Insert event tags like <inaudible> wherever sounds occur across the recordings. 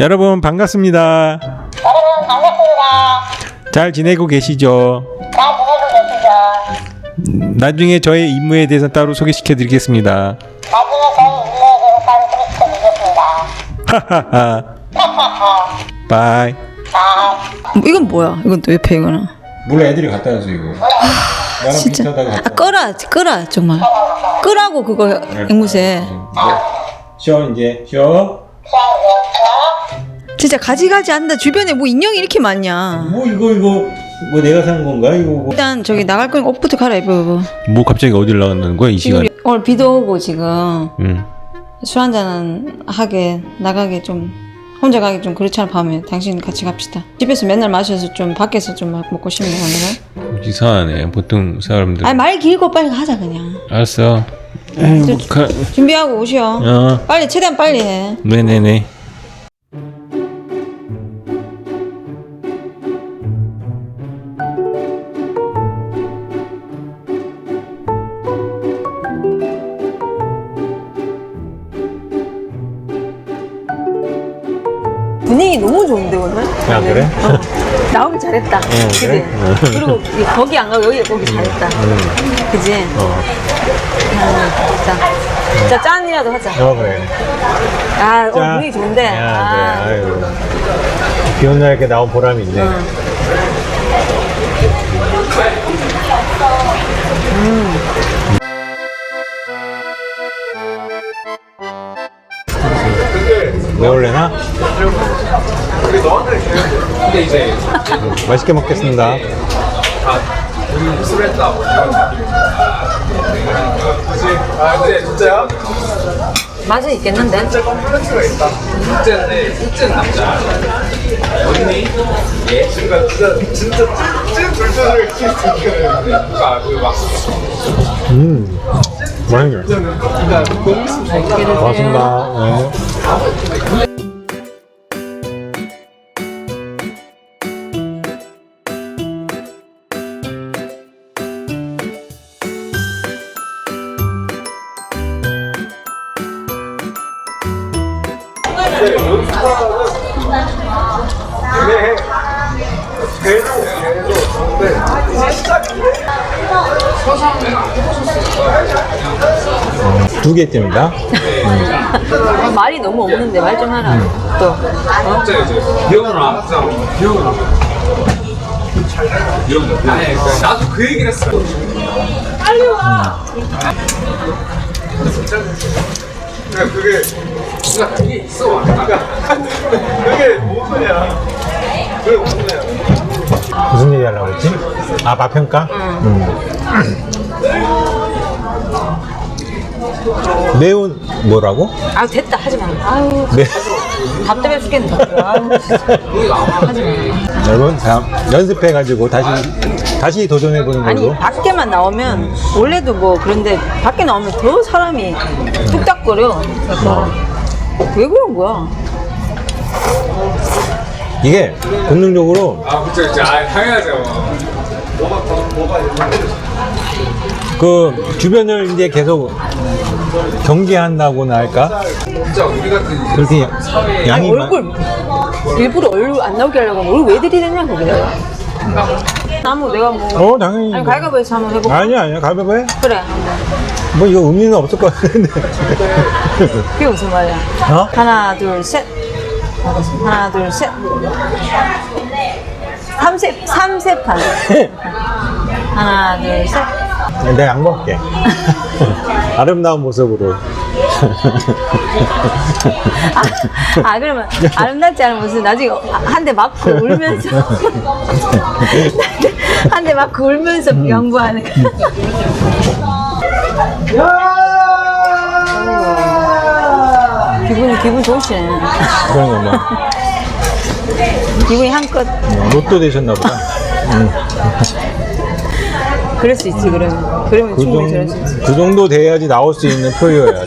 여러분 반갑습니다. 여러분 반갑습니다. 잘 지내고 계시죠? 잘 지내고 계시죠? 나중에 저의 임무에 대해서 따로 소개시켜 드리겠습니다. 나중에 저희 일에 대해서 따로 소개시켜 드리겠습니다. 하하하. 바이. 자, 뭐, 이건 뭐야? 이건 또 옆에 이거는. 몰라 애들이 갖다 줬어 이거. 나랑 진짜. 아, 끄라, 끄라 정말. 끄라고 그거 앵무새. 쉬어 이제 쉬어. 진짜 가지가지 한다. 주변에 뭐 인형이 이렇게 많냐. 뭐 이거 이거 뭐 내가 산 건가 이거 뭐. 일단 저기 나갈 거니까 옷부터 갈아입어. 여보. 뭐 갑자기 어디를 나간다는 거야 이 지금 시간? 오늘 비도 오고 지금 응. 술 한잔은 하게 나가게 좀 혼자 가기 좀 그렇잖아 밤에. 당신 같이 갑시다. 집에서 맨날 마셔서 좀 밖에서 좀 막 먹고 싶네 오늘은. 이상하네 보통 사람들. 아니 말 길고 빨리 가자 그냥. 알았어. 에이, 뭐 가. 준비하고 오시오. 어. 빨리 최대한 빨리 해. 네네네. 분위기 너무 좋은데 오늘? 아 그래? 나오기 잘했다. 그지? 그래? 그리고 이- 거기 안 가고 여기 오기 잘했다. 그지? 어. 아, 자, 자 짠이라도 하자. 어 그래. 아, 어, 분위기 좋은데. 아, 그래. 아유. 비 오는 날 이렇게 나온 보람이 있네. 매 맛있게 먹겠습니다. 아 근데 진짜야? 맛은 있겠는데? 진짜 컴플렉스가 있다 둘째인데 둘째는 남자 언니? 예? 그러니까 진짜 진짜 찐 둘째를 키우는 그러니까 그막 음, 맛있네. 그러니까 고맙습니다. 네. 네. 두 개쯤이다. 어, 말이 너무 없는데 말 좀 하라. 또. 어? 기억나 기억나 기억나 아니 그러니까 나도 그 얘기를 했어 빨리 와 그러니까 그게 그러니까 그게 있어 그게 뭔 소리야 그게 무슨 소리야 무슨 얘기 하려고 했지? 아, 맛평가? 음. 매운 뭐라고? 아, 됐다. 하지 마. 아유, 네. 답답해. 아유, 진짜. 하지 마. 여러분, 다음 연습해가지고 다시 다시 도전해보는 아니, 걸로. 밖에만 나오면, 원래도 뭐, 그런데, 밖에 나오면 더 사람이 뚝딱거려. 그래서, 왜 그런 거야? 이게 본능적으로 아 그쵸 그쵸 아 당연하죠 그 주변을 이제 계속 경계한다고나 할까? 진짜 우리 같은 그렇게 양이 많- 얼굴, 일부러 얼굴 안 나오게 하려고 하면 얼굴 왜 들이대냐, 그게. 나무 내가 뭐. 어, 당연히. 아니, 가위바위보에서 한번 해볼까? 아니야, 아니야. 가위바위보 해? 그래. 뭐 이거 의미는 없을 것 같은데. <laughs> 그게 무슨 말이야? 어? 하나, 둘, 셋. 하나, 둘, 셋. 삼세, 삼세판. <laughs> 하나, 둘, 셋. 내가 양보할게. <laughs> 아름다운 모습으로. 아, 아, 그러면 아름답지 않은 모습 나중에 한 대 맞고 울면서. <laughs> 한 대 맞고 울면서 거. 기분이, 기분 좋으시네. 그런 거 뭐. 기분이 한껏 뭐 로또 되셨나 보다. 그럴 수 있지, 그러면. 그러면 그, 충분히 정, 그럴 수 있지. 그 정도 돼야지 나올 수 있는 표현이야.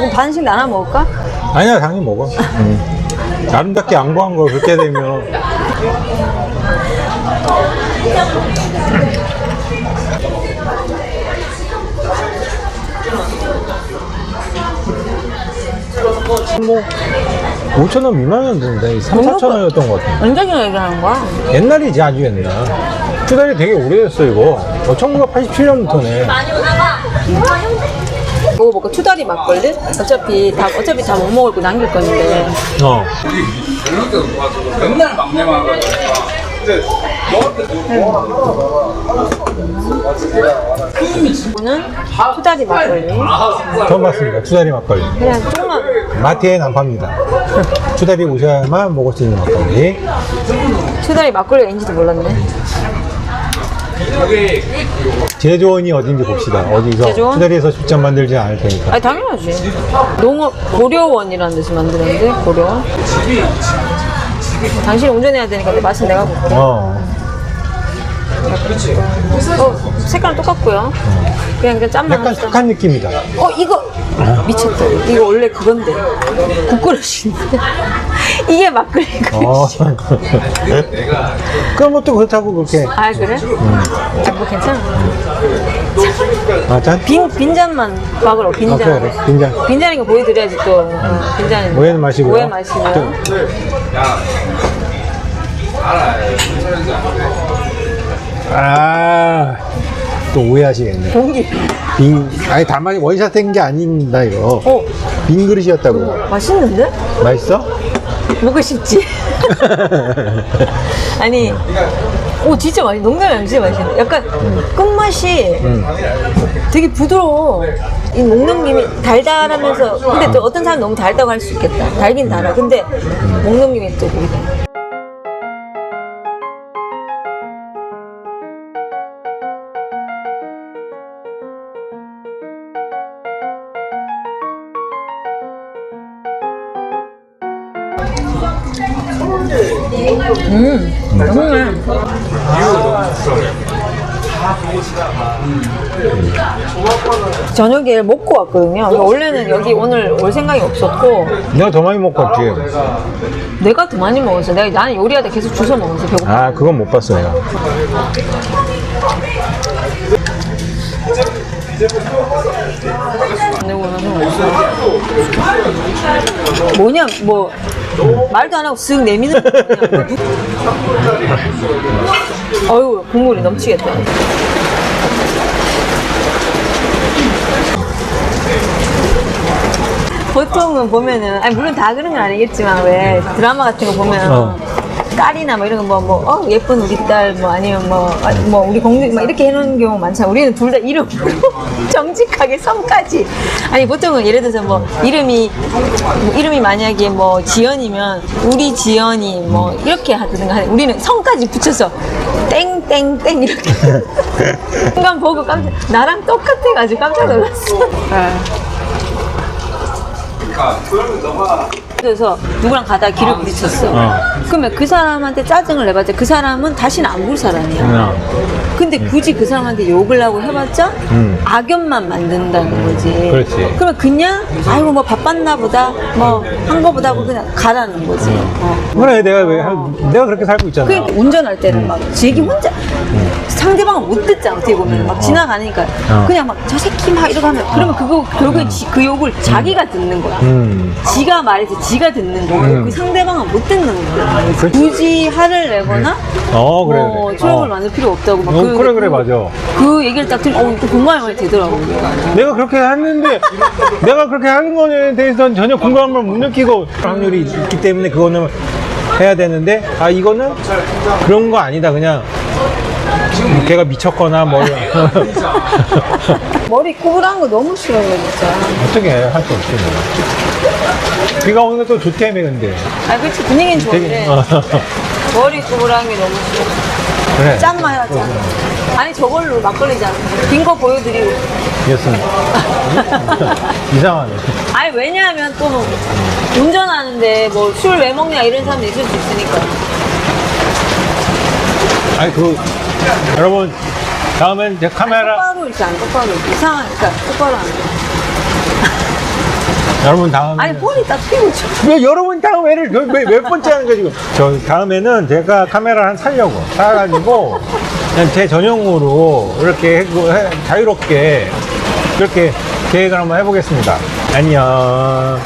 조금 반씩 나눠 먹을까? 아니야, 당연히 먹어. 음. 아름답게 양보한 걸 그렇게 되면. 뭐 5천 원 미만이었는데 3, 4천 원이었던 것 같아. 언제냐 얘기하는 거야? 옛날이지 아주 옛날. 투다리 되게 오래됐어 이거. 어, 1987년부터네. 먹어볼까? 투다리 막걸리? 어차피 다 어차피 다 못 먹을 거 남길 건데. 어. 맨날 막내만 하니까 근데 너한테 이거는 투다리 막걸리. 처음 봤습니다. 투다리 막걸리. 그냥 조금만 마트엔 안 팝니다. 투다리 오셔야만 먹을 수 있는 막걸리. 투다리 막걸리가 있는지도 몰랐네. 제조원이 어딘지 봅시다. 어디서 제조원? 투다리에서 직접 만들지 않을 테니까. 아니 당연하지. 농업 고려원이라는 데서 만드는데 고려원. 당신이 운전해야 되니까 내 맛은 내가 볼게. 어. 어, 색깔 똑같고요. 그냥 그냥 짠만 약간 합시다. 착한 느낌이다. 어 이거 미쳤다. 이거 원래 그건데 국그릇인데 <laughs> 이게 막걸리가. 어. 그럼 뭐또 그렇다고 그렇게. 아 그래? 아, 뭐 괜찮아. 아, 짠? 빈 빈잔만 막으러 빈잔. 아, 그래, 그래. 빈잔. 빈잔인 거 보여드려야지 또. 어, 빈잔. 오해는 마시고요. 오해 괜찮은지 안 돼. 아. 또 오해하시겠네. 공기. 빈, 아니, 다만 원샷 된 게 아닌다, 이거. 어 빈 그릇이었다고. 맛있는데? 맛있어? 먹고 싶지. <laughs> 아니, 오 진짜 맛있. 농담이 아니라 진짜 맛있네. 약간 끝맛이 되게 부드러워. 이 먹는 김이 달달하면서 근데 또 어떤 사람 너무 달다고 할 수 있겠다. 달긴 달아. 근데 먹는 김이 또 되게 음, 맛있네. 저녁에 먹고 왔거든요. 원래는 여기 오늘 올 생각이 없었고 내가 더 많이 먹고 왔지. 내가 더 많이 먹었어. 내가 나는 요리하다 계속 주워 먹었어. 배고파. 아, 그건 못 봤어, 내가. 뭐냐 뭐 말도 안 하고 쓱 내미는 거. 어유 국물이 넘치겠다. 보통은 보면은 아니 물론 다 그런 건 아니겠지만 왜 드라마 같은 거 보면 어. 딸이나 뭐 이런 거뭐 뭐 어, 예쁜 우리 딸 뭐 아니면 뭐뭐 우리 공주 막 이렇게 해놓은 경우 많잖아 우리는 둘 다 이름으로 <laughs> 정직하게 성까지 아니 보통은 예를 들어서 뭐 이름이 뭐 이름이 만약에 뭐 지연이면 우리 지연이 뭐 이렇게 하든가 우리는 성까지 붙여서 땡땡땡 이렇게 <laughs> 순간 보고 깜짝 나랑 똑같아가지고 깜짝 놀랐어. 그래서 누구랑 가다 길을 부딪혔어. 어. 그러면 그 사람한테 짜증을 내봤자 그 사람은 다시는 안 볼 사람이야. 어. 근데 굳이 그 사람한테 욕을 하고 해봤자 음. 악연만 만든다는 거지. 그렇지. 그러면 그냥 아이고 뭐 바빴나 보다 뭐 한 거보다 하고 그냥 가라는 거지. 어. 그래, 내가 왜, 할- 내가 그렇게 살고 있잖아. 그러니까 운전할 때는 막 자기 혼자 상대방은 못 듣잖아 어떻게 보면 막 지나가니까 어. 그냥 막 저 새끼 막 이러고 하면 그러면 그거 결국에 지- 그 욕을 자기가 듣는 거야. 음. 지가 말해서 지가 듣는 거고 음. 그 상대방은 못 듣는 거야. 그렇지. 굳이 화를 내거나 어, 그래. 뭐 그래. 트러블 어. 만들 필요 없다고 막 어, 그- 그래, 그래, 그- 맞아. 그 얘기를 딱 들으면 어, 또 공감이 많이 되더라고. 내가 그렇게 했는데 내가 그렇게 하는 거에 대해서는 전혀 공감을 못 느끼고 확률이 있기 때문에 그거는 해야 되는데 아 이거는 그런 거 아니다 그냥 걔가 미쳤거나 뭐 <laughs> 머리 구부러한 거 너무 싫어요 진짜. 어떻게 할 수 없지 뭐. 비가 오는 게또 좋다며 근데 아 그치 분위기는 좋은데 어, <laughs> 머리 구부러한 게 너무 싫어. 그래 짠만 해라 짠. 아니 저걸로 막걸리잖아. 빈 거 보여드리고. 이었습니다 <laughs> 이상하네 아니 왜냐하면 또 운전하는데 뭐 술 왜 먹냐 이런 사람도 있을 수 있으니까. 아니 그 여러분 다음엔 제 카메라 똑바로 이렇게 안 똑바로 이상하니까 똑바로 안 돼. <laughs> 여러분 다음에 아니 폰이 딱 피고 쳐. 왜 여러분 다음에를 몇, 몇, 몇 번째 하는 거야 지금 저 다음에는 제가 카메라 한 살려고 사가지고 그냥 제 전용으로 이렇게 해- 해- 자유롭게 그렇게 계획을 한번 해보겠습니다. 안녕